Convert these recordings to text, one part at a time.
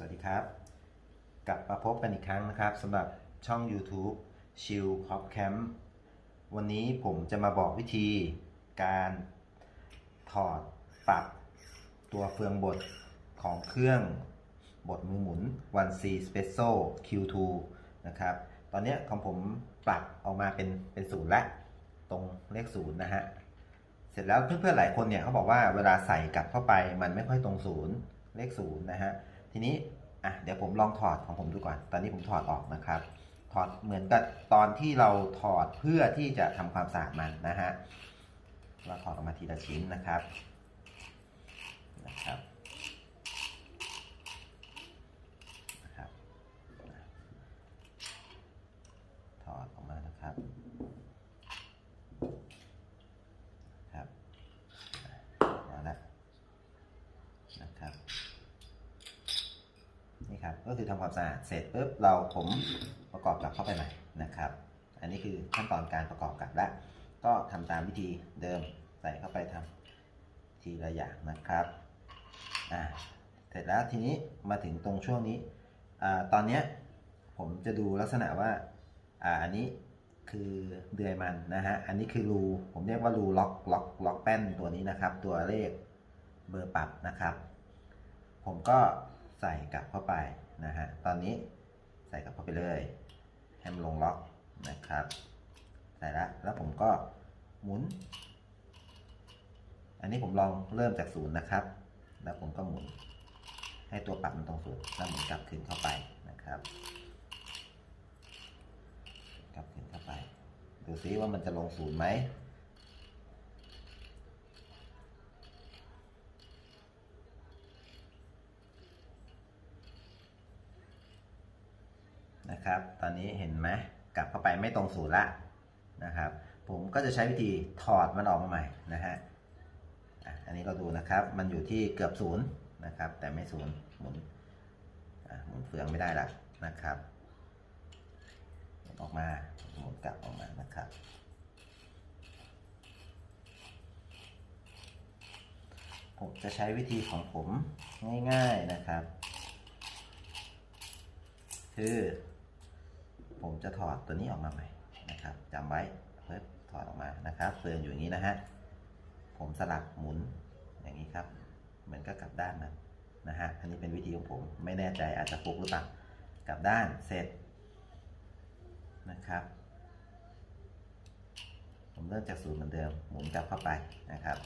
สวัสดีครับ กลับมาพบกันอีกครั้งนะครับสำหรับช่อง YouTube Chill Cop Camp วันนี้ผมจะมาบอกวิธีการถอดปรับตัวเฟืองบดของเครื่องบดมือหมุน 1C Special Q2 นะครับ ตอนนี้ของผมปรับออกมาเป็นเป็นศูนย์ละตรงเลขศูนย์นะฮะเสร็จแล้วเพื่อนๆหลายคนเนี่ยเขาบอกว่าเวลาใส่กลับเข้าไปมันไม่ค่อยตรงศูนย์เลขศูนย์นะฮะทีนี้ อะเดี๋ยวผมลองถอดของผมดูก่อน ตอนนี้ผมถอดออกนะครับ ถอดเหมือนกับตอนที่เราถอดเพื่อที่จะทำความสะอาดมันนะฮะ เราถอดออกมาทีละชิ้นนะครับนะครับถอดออกมานะครับครับมาแล้วนะครับ ครับ ก็คือทำความสะอาดเสร็จปุ๊บเราผมประกอบกลับเข้าไปใหม่นะครับ อันนี้คือขั้นตอนการประกอบกลับแล้วก็ทำตามวิธีเดิมใส่เข้าไปทำทีละอย่างนะครับอ่าเสร็จแล้วทีนี้มาถึงตรงช่วงนี้อ่าตอนเนี้ยผมจะดูลักษณะว่าอ่าอันนี้คือเดือยมันนะฮะ อันนี้คือรู ผมเรียกว่ารูล็อกล็อกล็อกแป้นตัวนี้นะครับ ตัวเลขเบอร์ปรับนะครับ ผมก็ ใส่กลับเข้าไปนะฮะ ตอนนี้ใส่กลับเข้าไปเลยให้มันลงล็อกนะครับ ใส่แล้วแล้วผมก็หมุน อันนี้ผมลองเริ่มจากศูนย์นะครับ แล้วผมก็หมุน ให้ตัวปรับมันตรงศูนย์แล้วหมุนกลับคืนเข้าไปนะครับ กลับคืนเข้าไป ดูซิว่ามันจะลงศูนย์ไหม นะครับ ตอนนี้เห็นไหมกลับเข้าไปไม่ตรงศูนย์ละนะครับ ผมก็จะใช้วิธีถอดมันออกมาใหม่นะฮะอันนี้เราดูนะครับ มันอยู่ที่เกือบศูนย์นะครับ แต่ไม่ศูนย์หมุนหมุนเฟืองไม่ได้ละนะครับออกมาหมุนกลับออกมานะครับ ผมจะใช้วิธีของผมง่ายๆนะครับ คือ ผมจะถอดตัวนี้ออกมาใหม่นะครับจำไว้เพิ่ถอดออกมานะครับเฟืองอยู่อย่างนี้นะฮะผมสลักหมุนอย่างนี้ครับ เหมือนก็กลับด้านมันนะฮะอันนี้เป็นวิธีของผมไม่แน่ใจอาจจะฟุกหรือเปล่ากลับด้านเสร็จนะครับ ผมเริ่มจากศูนย์เหมือนเดิมหมุนกลับเข้าไปนะครับ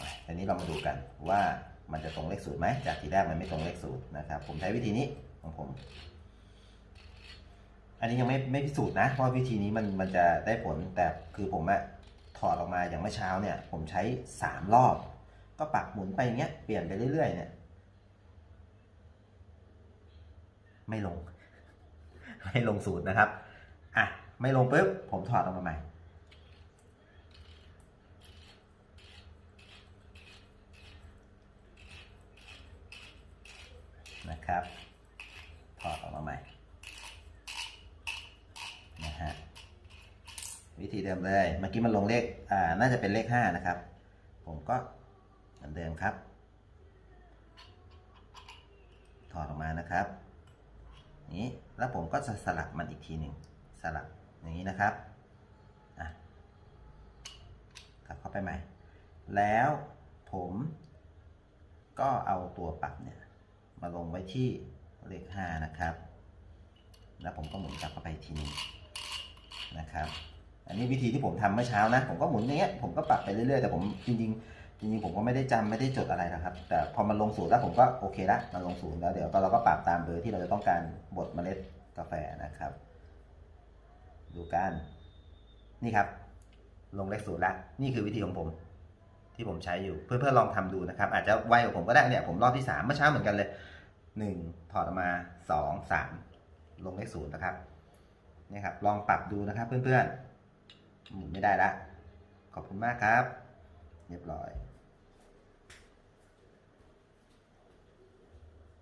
อะทีนี้เรามาดูกันว่ามันจะตรงเลขศูนย์ไหมจากทีแรกมันไม่ตรงเลขศูนย์นะครับ ผมใช้วิธีนี้ของผม อันนี้ยังไม่ไม่พิสูจน์นะว่าวิธีนี้มันมันจะได้ผลแต่คือผมอะถอดออกมาอย่างเมื่อเช้าเนี่ย ผมใช้สามรอบ ก็ปรับหมุนไปอย่างเงี้ยเปลี่ยนไปเรื่อยๆเนี่ย ไม่ลง ไม่ลงสูตรนะครับอะไม่ลงปุ๊บผมถอดออกมาใหม่นะครับ ถอดออกมาใหม่ นะฮะ วิธีเดิมเลย เมื่อกี้มันลงเลขอ่าน่าจะเป็นเลขห้านะครับ ผมก็เหมือนเดิมครับ ถอดออกมานะครับนี้แล้วผมก็จะสลักมันอีกทีหนึ่งสลักอย่างนี้นะครับอะกลับเข้าไปใหม่ แล้วผมก็เอาตัวปรับเนี่ยมาลงไว้ที่เลขห้านะครับ แล้วผมก็หมุนกลับเข้าไปทีหนึงนะครับ อันนี้วิธีที่ผมทำเมื่อเช้านะ ผมก็หมุนอย่างเงี้ยผมก็ปรับไปเรื่อยๆแต่ผมจริงๆจริงๆผมก็ไม่ได้จำไม่ได้จดอะไรนะครับ แต่พอมันลงศูนย์แล้วผมก็โอเคละมันลงศูนย์แล้วเดี๋ยวก็เราก็ปรับตามเบอร์ที่เราจะต้องการบดเมล็ดกาแฟนะครับ ดูกันนี่ครับ ลงเลขศูนย์ละนี่คือวิธีของผม ที่ผมใช้อยู่เพื่อนๆลองทำดูนะครับ อาจจะไวกว่าผมก็ได้เนี่ยผมรอบที่สามเมื่อเช้าเหมือนกันเลยหนึ่งถอดออกมาสองสามลงเลขศูนย์นะครับนี่ครับ ลองปรับดูนะครับเพื่อนๆ หมุนไม่ได้ละ ขอบคุณมากครับ เรียบร้อย